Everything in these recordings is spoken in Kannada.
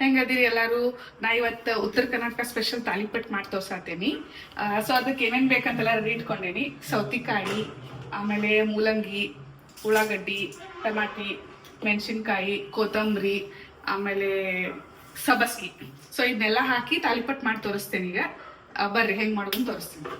ಹೆಂಗದಿರಿ ಎಲ್ಲರೂ? ನಾ ಇವತ್ತು ಉತ್ತರ ಕರ್ನಾಟಕ ಸ್ಪೆಷಲ್ ತಾಲಿಪಟ್ ಮಾಡಿ ತೋರ್ಸಾತೇನಿ ಸೊ ಅದಕ್ಕೆ ಏನೇನ್ ಬೇಕಂತೆಲ್ಲ ರೆಡಿ ಇಟ್ಕೊಂಡೇನಿ. ಸೌತಿಕಾಯಿ, ಆಮೇಲೆ ಮೂಲಂಗಿ, ಉಳ್ಳಾಗಡ್ಡಿ, ಟಮಾಟಿ, ಮೆಣಸಿನ್ಕಾಯಿ, ಕೊತ್ತಂಬರಿ, ಆಮೇಲೆ ಸಬಸ್ಗಿ ಸೊ ಇದನ್ನೆಲ್ಲ ಹಾಕಿ ತಾಲಿಪಟ್ ಮಾಡಿ ತೋರಿಸ್ತೇನೆ ಈಗ. ಬರ್ರಿ ಹೆಂಗೆ ಮಾಡೋದನ್ನ ತೋರಿಸ್ತೀನಿ.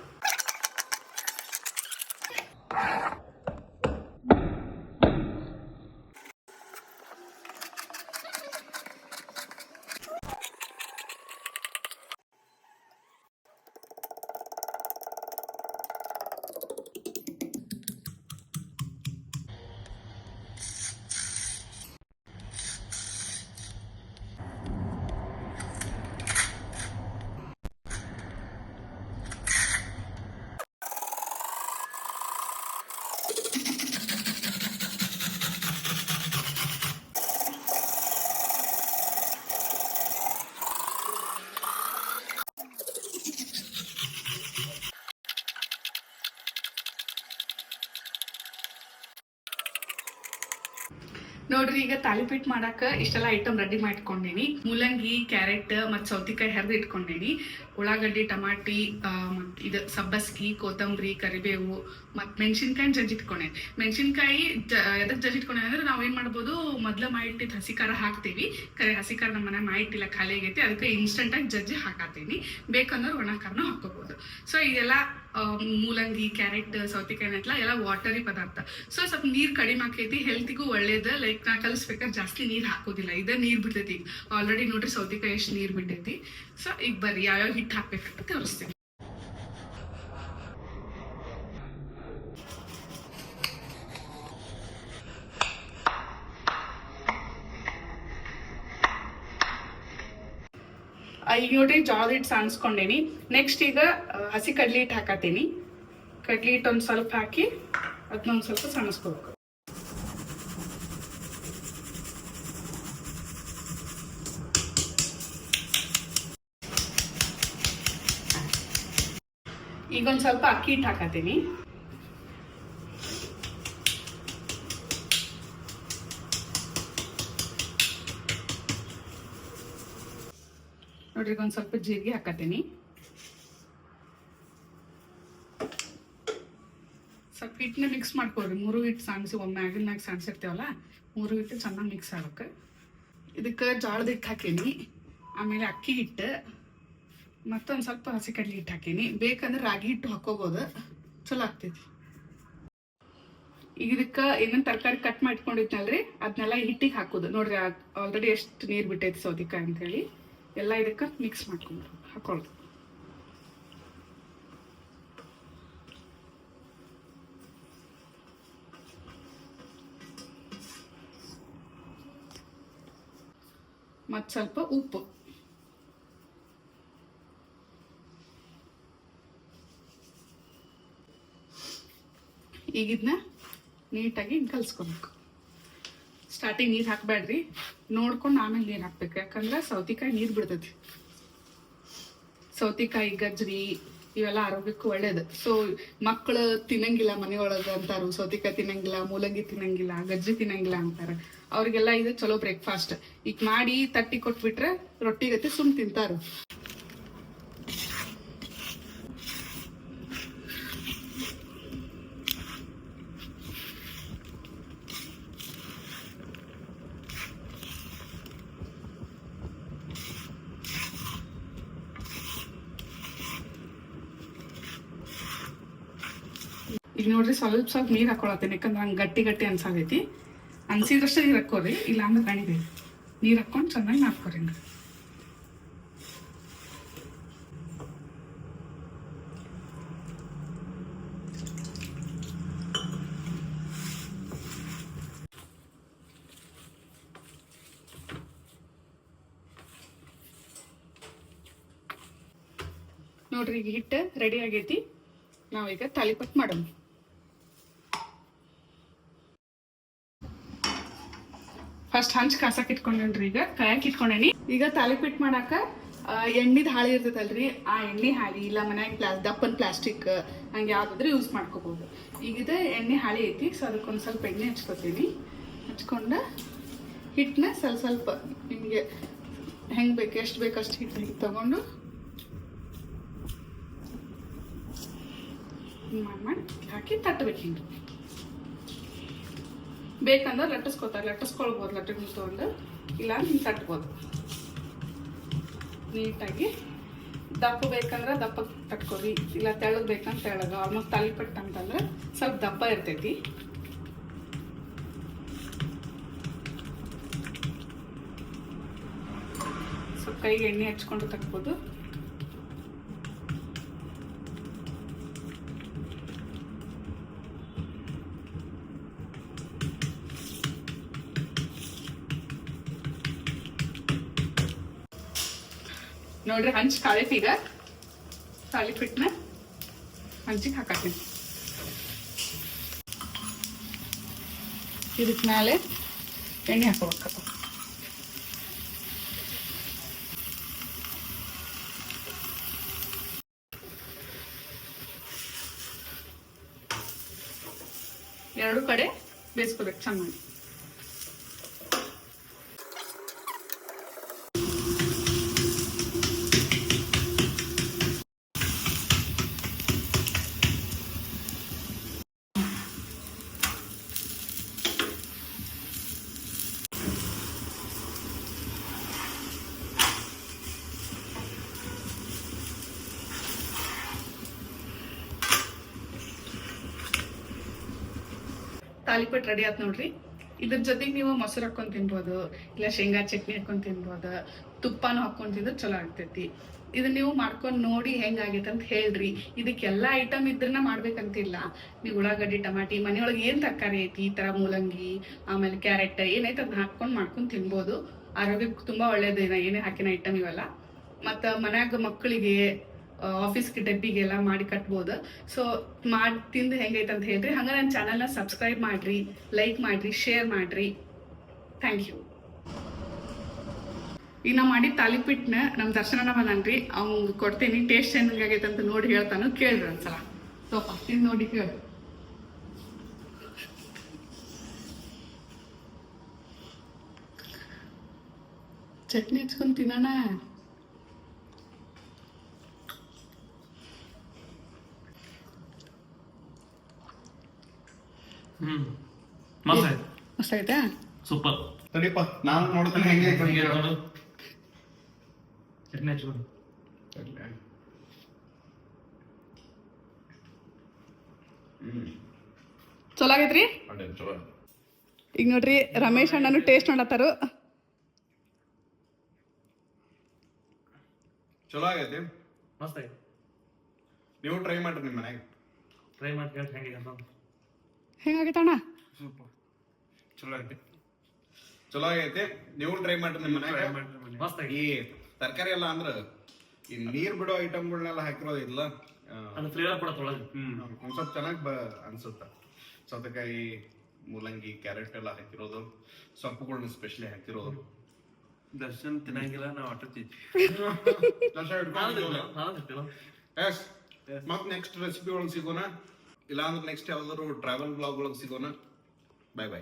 ನೋಡ್ರಿ, ಈಗ ತಾಲಿಪೀಟ್ ಮಾಡಾಕ ಇಷ್ಟೆಲ್ಲ ಐಟಮ್ ರೆಡಿ ಮಾಡ್ಕೊಂಡೇನಿ. ಮೂಲಂಗಿ, ಕ್ಯಾರೆಟ್ ಮತ್ ಸೌತಿಕಾಯಿ ಹೆರ್ದು ಇಟ್ಕೊಂಡೇನಿ. ಉಳ್ಳಾಗಡ್ಡಿ, ಟಮಾಟಿ ಇದು ಸಬ್ಬಸ್ಗಿ, ಕೊತ್ತಂಬರಿ, ಕರಿಬೇವು ಮತ್ ಮೆಣಸಿನ್ಕಾಯಿ ಜಜ್ಜಿ ಇಟ್ಕೊಂಡೇನಿ. ಮೆಣಸಿನ್ಕಾಯಿ ಎದಕ್ ಜಜ್ಜಿ ಜಜ್ಜಿಟ್ಕೊಂಡೆ ಅಂದ್ರೆ ನಾವು ಏನು ಮಾಡ್ಬೋದು, ಮೊದ್ಲ ಮಾಡಿಟ್ಟಿದ್ ಹಸಿ ಖಾರ ಹಾಕ್ತೀವಿ. ಕರೆ ಹಸಿ ಖಾರ ನಮ್ಮ ಮನೆ ಮಾಡಿಟ್ಟಿಲ್ಲ ಖಾಲಿ ಆಗೈತಿ. ಅದಕ್ಕೆ ಇನ್ಸ್ಟಂಟ್ ಆಗಿ ಜಜ್ಜಿ ಹಾಕಾತೀನಿ ಬೇಕಂದ್ರೆ ಒಣ ಖಾರನೂ ಹಾಕೋಬಹುದು ಸೊ ಇದೆಲ್ಲ ಮೂಲಂಗಿ, ಕ್ಯಾರೆಟ್ ಸೌತೆಕಾಯಿ ಎಲ್ಲ ಎಲ್ಲ ವಾಟರಿ ಪದಾರ್ಥ. ಸೊ ಸ್ವಲ್ಪ ನೀರು ಕಡಿಮೆ ಆಕೈತಿ ಹೆಲ್ತಿಗೂ ಒಳ್ಳೇದು. ಲೈಕ್ ನಾ ಕಲಿಸ್ಬೇಕಾದ್ರೆ ಜಾಸ್ತಿ ನೀರ್ ಹಾಕೋದಿಲ್ಲ. ಇದೇ ನೀರ್ ಬಿಡ್ತೈತಿ ಆಲ್ರೆಡಿ ನೋಡ್ರಿ ಸೌತೆಕಾಯಿ ಎಷ್ಟು ನೀರ್ ಬಿಟ್ಟೈತಿ. ಸೊ ಈಗ ಬರ್ರಿ, ಯಾವ್ಯಾವ ಹಿಟ್ಟು ಹಾಕ್ಬೇಕಂತ ತೋರಿಸ್ತೀನಿ. ಈಗ ನೋಡ್ರಿ ಜೋಳದ ಹಿಟ್ಟು ಸಾಣಿಸ್ಕೊಂಡೇನಿ ನೆಕ್ಸ್ಟ್ ಈಗ ಹಸಿ ಕಡ್ಲಿ ಹಿಟ್ಟು ಹಾಕತ್ತೀನಿ ಕಡ್ಲಿ ಹಿಟ್ಟು ಒಂದು ಸ್ವಲ್ಪ ಹಾಕಿ ಅದನ್ನೊಂದು ಸ್ವಲ್ಪ ಸಣಸ್ಕೋಬೇಕು. ಈಗ ಒಂದು ಸ್ವಲ್ಪ ಅಕ್ಕಿ ಹಿಟ್ಟು ಹಾಕತ್ತೀನಿ ನೋಡ್ರಿ ಒಂದು ಸ್ವಲ್ಪ ಜೀರಿಗೆ ಹಾಕತ್ತೀನಿ. ಸ್ವಲ್ಪ ಹಿಟ್ಟನ್ನ ಮಿಕ್ಸ್ ಮಾಡ್ಕೊಳ್ರಿ. ಮೂರು ಹಿಟ್ಟು ಸಾಣಿಸಿ ಒಮ್ಮೆ ಆಗಿನಾಗ ಸಾಣಿಸಿರ್ತೇವಲ್ಲ ಮೂರು ಹಿಟ್ಟು ಚೆನ್ನಾಗಿ ಮಿಕ್ಸ್ ಆಗಕ್ಕೆ ಇದಕ್ಕೆ ಜೋಳದ ಹಿಟ್ಟು ಹಾಕೀನಿ. ಆಮೇಲೆ ಅಕ್ಕಿ ಹಿಟ್ಟು, ಮತ್ತೊಂದು ಸ್ವಲ್ಪ ಹಸಿ ಕಡ್ಲಿ ಹಿಟ್ಟು ಹಾಕೀನಿ. ಬೇಕಂದ್ರೆ ರಾಗಿ ಹಿಟ್ಟು ಹಾಕೋಬೋದು. ಚಲೋ ಆಗ್ತೈತಿ. ಈಗ ಇದಕ್ಕೆ ಏನೇನು ತರಕಾರಿ ಕಟ್ ಮಾಡ್ಕೊಂಡಿದ್ನಲ್ರಿ ಅದನ್ನೆಲ್ಲ ಹಿಟ್ಟಿಗೆ ಹಾಕೋದು. ನೋಡ್ರಿ ಆಲ್ರೆಡಿ ಎಷ್ಟು ನೀರು ಬಿಟ್ಟೈತಿ ಸೌತಿಕಾಯಿ ಅಂತೇಳಿ. ಎಲ್ಲ ಇದಕ್ಕೆ ಮಿಕ್ಸ್ ಮಾಡ್ಕೊಂಡು ಹಾಕೊಳ್ಳೋದು ಮತ್ತು ಸ್ವಲ್ಪ ಉಪ್ಪು. ಈಗಿದ್ನ ನೀಟಾಗಿ ಕಲ್ಸ್ಕೊಬೇಕು. ಸ್ಟಾರ್ಟಿಂಗ್ ನೀರು ಹಾಕಬೇಡ್ರಿ. ನೋಡ್ಕೊಂಡು ಆಮೇಲೆ ನೀರು ಹಾಕ್ಬೇಕು. ಯಾಕಂದ್ರೆ ಸೌತಿಕಾಯಿ ನೀರು ಬಿಡ್ತೈತಿ. ಸೌತಿಕಾಯಿ, ಗಜ್ರಿ ಇವೆಲ್ಲ ಆರೋಗ್ಯಕ್ಕೂ ಒಳ್ಳೇದು. ಸೊ ಮಕ್ಕಳು ತಿನ್ನಂಗಿಲ್ಲ ಮನೆಯೊಳಗೆ ಅಂತಾರು. ಸೌತಿಕಾಯಿ ತಿನ್ನಂಗಿಲ್ಲ, ಮೂಲಂಗಿ ತಿನ್ನಂಗಿಲ್ಲ, ಗಜ್ಜಿ ತಿನ್ನಂಗಿಲ್ಲ ಅಂತಾರೆ. ಅವ್ರಿಗೆಲ್ಲ ಇದು ಚಲೋ ಬ್ರೇಕ್ಫಾಸ್ಟ್ ಈಗ ಮಾಡಿ ತಟ್ಟಿ ಕೊಟ್ಬಿಟ್ರೆ ರೊಟ್ಟಿ ಗತಿ ಸುಮ್ ತಿಂತಾರ. ಈಗ ನೋಡ್ರಿ ಸ್ವಲ್ಪ ಸ್ವಲ್ಪ ನೀರು ಹಾಕೊಳತ್ತೇನೆ ಯಾಕಂದ್ರೆ ಹಂಗೆ ಗಟ್ಟಿ ಗಟ್ಟಿ ಅನ್ಸಾಗೈತಿ. ಅನ್ಸಿದಷ್ಟೇ ನೀರು ಹಾಕೋರಿ ಇಲ್ಲ ಅಂದ್ರೆ ಕಣಿದೆ ನೀರು ಹಾಕ್ಕೊಂಡು ಚೆನ್ನಾಗಿ ನಾದ್ಕೊರಿ ನೋಡ್ರಿ, ಈಗ ಹಿಟ್ಟು ರೆಡಿ ಆಗೈತಿ. ನಾವೀಗ ತಾಲಿಪಟ್ ಮಾಡೋಣ. ಫಸ್ಟ್ ಹಂಚ್ ಕಾಸಕ್ ಇಟ್ಕೊಂಡೇನ್ರಿ ಈಗ. ಕಾಯಕ್ ಇಟ್ಕೊಂಡೇನಿ. ಈಗ ತಾಲಿಪಿಟ್ ಮಾಡಾಕ ಎಣ್ಣಿದ ಹಾಳಿ ಇರ್ತೈತಲ್ರಿ. ಆ ಎಣ್ಣೆ ಹಾಳಿ, ಇಲ್ಲ ಮನ್ಯಾಗ ಪ್ಲಾ ದಪ್ಪನ್ ಪ್ಲಾಸ್ಟಿಕ್, ಹಂಗೆ ಯಾವ್ದಾದ್ರೆ ಯೂಸ್ ಮಾಡ್ಕೋಬಹುದು ಈಗ ಎಣ್ಣೆ ಹಾಳಿ ಐತಿ, ಸೊ ಅದಕ್ಕೊಂದು ಸ್ವಲ್ಪ ಎಣ್ಣೆ ಹಚ್ಕೋತೀನಿ. ಹಚ್ಕೊಂಡು ಹಿಟ್ಟನ್ನ ಸ್ವಲ್ಪ ಸ್ವಲ್ಪ ನಿಮಗೆ ಹೆಂಗೆ ಬೇಕು, ಎಷ್ಟು ಬೇಕು ಅಷ್ಟು ಹಿಟ್ಟು ತಗೊಂಡು ಮಾಡಿ ಮಾಡಿ ಹಾಕಿ ತಟ್ಟಬೇಕು ಹಿಂಗೆ ಬೇಕಂದ್ರೆ ಲಟ್ಟಿಸ್ಕೊತಾರೆ. ಲಟ್ಟಿಸ್ಕೊಳ್ಬೋದು ಲಟ್ಟಿ ತೊಗೊಂಡು. ಇಲ್ಲ ಹಿಂಗೆ ತಟ್ಬೋದು. ನೀಟಾಗಿ. ದಪ್ಪ ಬೇಕಂದ್ರೆ ದಪ್ಪ ತಟ್ಕೊರಿ. ಇಲ್ಲ ತೆಳ್ಳಗೆ ಬೇಕಂತ ತೆಳಗ ಆಲ್ಮೋಸ್ಟ್ ತಾಲಿಪಟ್ಟು ಅಂತಂದ್ರೆ ಸ್ವಲ್ಪ ದಪ್ಪ ಇರ್ತೈತಿ. ಸ್ವಲ್ಪ ಕೈಗೆ ಎಣ್ಣೆ ಹಚ್ಕೊಂಡು ತಕ್ಬೋದು ನೋಡ್ರಿ ಹಂಚ್ ಕಾಳೈತಿ ಈಗ ತಾಲಿಪಿಟ್ನ ಹಂಚಿಗೆ ಹಾಕತ್ತೀನಿ. ಇದಕ್ಕೆ ಮೇಲೆ ಎಣ್ಣೆ ಹಾಕೋಬೇಕು ಎರಡು ಕಡೆ ಬೇಯಿಸ್ಕೋಬೇಕು ಚೆನ್ನಾಗಿ. ತಾಲಿಪಟ್ ರೆಡಿ ಆತ್ ನೋಡ್ರಿ. ಇದ್ರ ಜೊತೆಗೆ ನೀವು ಮೊಸರು ಹಾಕೊಂಡ್ ತಿನ್ಬೋದು, ಇಲ್ಲ ಶೇಂಗಾ ಚಟ್ನಿ ಹಾಕೊಂಡು ತಿನ್ಬೋದು, ತುಪ್ಪನೂ ಹಾಕೊಂಡ್ ತಿಂದ್ರೆ ಚಲೋ ಆಗ್ತೈತಿ. ಇದನ್ನ ನೀವು ಮಾಡ್ಕೊಂಡು ನೋಡಿ ಹೆಂಗಾಗೈತೆ ಅಂತ ಹೇಳ್ರಿ. ಇದಕ್ಕೆಲ್ಲ ಐಟಮ್ ಇದ್ರನ್ನ ಮಾಡ್ಬೇಕಂತಿಲ್ಲ. ನೀವು ಉಳ್ಳಾಗಡ್ಡಿ, ಟಮಾಟಿ, ಮನೆಯೊಳಗೆ ಏನ್ ತರಕಾರಿ ಐತಿ, ಈ ತರ ಮೂಲಂಗಿ, ಆಮೇಲೆ ಕ್ಯಾರೆಟ್ ಏನೈತೆ ಅದನ್ನ ಹಾಕ್ಕೊಂಡು ಮಾಡ್ಕೊಂಡು ತಿನ್ಬೋದು. ಆರೋಗ್ಯಕ್ಕೆ ತುಂಬಾ ಒಳ್ಳೇದು ಏನೇ ಹಾಕಿನ ಐಟಮ್ ಇವೆಲ್ಲ. ಮತ್ತು ಮನ್ಯಾಗ ಮಕ್ಕಳಿಗೆ ಆಫೀಸ್ಗೆ ಡಬ್ಬಿಗೆಲ್ಲ ಮಾಡಿ ಕಟ್ಬೋದು. ಸೊ ಮಾಡಿ, ತಿಂದು ಹೆಂಗೈತೆ ಅಂತ ಹೇಳ್ರಿ. ಹಂಗ ನನ್ನ ಚಾನಲ್ನ ಸಬ್ಸ್ಕ್ರೈಬ್ ಮಾಡ್ರಿ ಲೈಕ್ ಮಾಡ್ರಿ ಶೇರ್ ಮಾಡ್ರಿ. ಥ್ಯಾಂಕ್ ಯು ಈಗ ನಾ ಮಾಡಿದ ತಾಲಿಪಿಟ್ನ ನಮ್ಮ ದರ್ಶನನ ಬಂದನ್ರಿ ಅವ್ನಿಗೆ ಕೊಡ್ತೀನಿ. ಟೇಸ್ಟ್ ಹೆಂಗಾಗೈತೆ ಅಂತ ನೋಡಿ ಹೇಳ್ತಾನು. ಕೇಳ್ರಿ ಒಂದ್ಸಲ. ಸೊ ತಿಂದು ನೋಡಿ ಕೇಳಿ ಚಟ್ನಿ ಹಚ್ಕೊಂಡ್ ತಿನ್ನೋಣ. ಹ್ಮ್. ಮಸ್ತ್ ಆಯ್ತು ಮಸ್ತ್ ಆಯ್ತಾ ಸೂಪರ್. ತಡಿಪ್ಪ ನಾನು ನೋಡ್ತೀನಿ ಹೆಂಗೆ ಐತೆ ಅಂತ ಹೇಳು. ಚಟ್ನಿ ಹಚ್ಕೊಂಡು ಚಲೋ ಆಗೈತ್ರಿ? ಈಗ ನೋಡ್ರಿ ರಮೇಶ್ ಅಣ್ಣನು ಟೇಸ್ಟ್ ಮಾಡತ್ತಾರು. ಚಲೋ ಆಗೈತಿ. ಮಸ್ತ್ ಆಯ್ತು ನೀವು ಟ್ರೈ ಮಾಡ್ರಿ ನಿಮ್ಮ ಮನೆಗೆ. ಟ್ರೈ ಮಾಡಿ ಕೇಳಿ ಹೆಂಗಿದೆ ಅಂತ ಹೆಂಗಾಗೈತೆ ಅಣ್ಣ ಸೂಪರ್ ಚಲೋ ಐತಿ. ಚಲೋ ಆಗೈತಿ. ನೀವು ಟ್ರೈ ಮಾಡ್ರಿ ನಿಮ್ಮ ಮನ್ಯಾಗ ಮಸ್ತ್ ಈ ತರಕಾರಿ ಎಲ್ಲ ಅಂದ್ರ ಈ ನೀರ್ ಬಿಡೋ ಐಟಮ್ಗಳನ್ನೆಲ್ಲ ಹಾಕಿರೋದು ಇಲ್ಲ ಅದು ಫ್ಲೇವರ್ ಕೂಡ ತೊಳಗೆ ಹ್ಮ್ ಒಂದ್ ಸ್ವಲ್ಪ ಚೆನ್ನಾಗಿ ಬ ಅನ್ಸುತ್ತ. ಸೌತೆಕಾಯಿ ಮೂಲಂಗಿ ಕ್ಯಾರೆಟ್ ಎಲ್ಲ ಹಾಕಿರೋದು. ಸೊಪ್ಪುಗಳನ್ನ ಸ್ಪೆಷಲಿ ಹಾಕಿರೋದು. ದರ್ಶನ್ ತಿನ್ನಂಗಿಲ್ಲ ನಾವು ದರ್ಶನ ಹಿಡ್ಕೊಂಡು ಎಸ್ ಮತ್ ನೆಕ್ಸ್ಟ್ ರೆಸಿಪಿ ಒಳಗೆ ಸಿಗೋಣ. ಇಲ್ಲಾಂದ್ರೆ ನೆಕ್ಸ್ಟ್ ಯಾವ್ದಾದ್ರು ಟ್ರಾವೆಲ್ ಬ್ಲಾಗ್ ಒಳಗೆ ಸಿಗೋಣ. ಬಾಯ್ ಬಾಯ್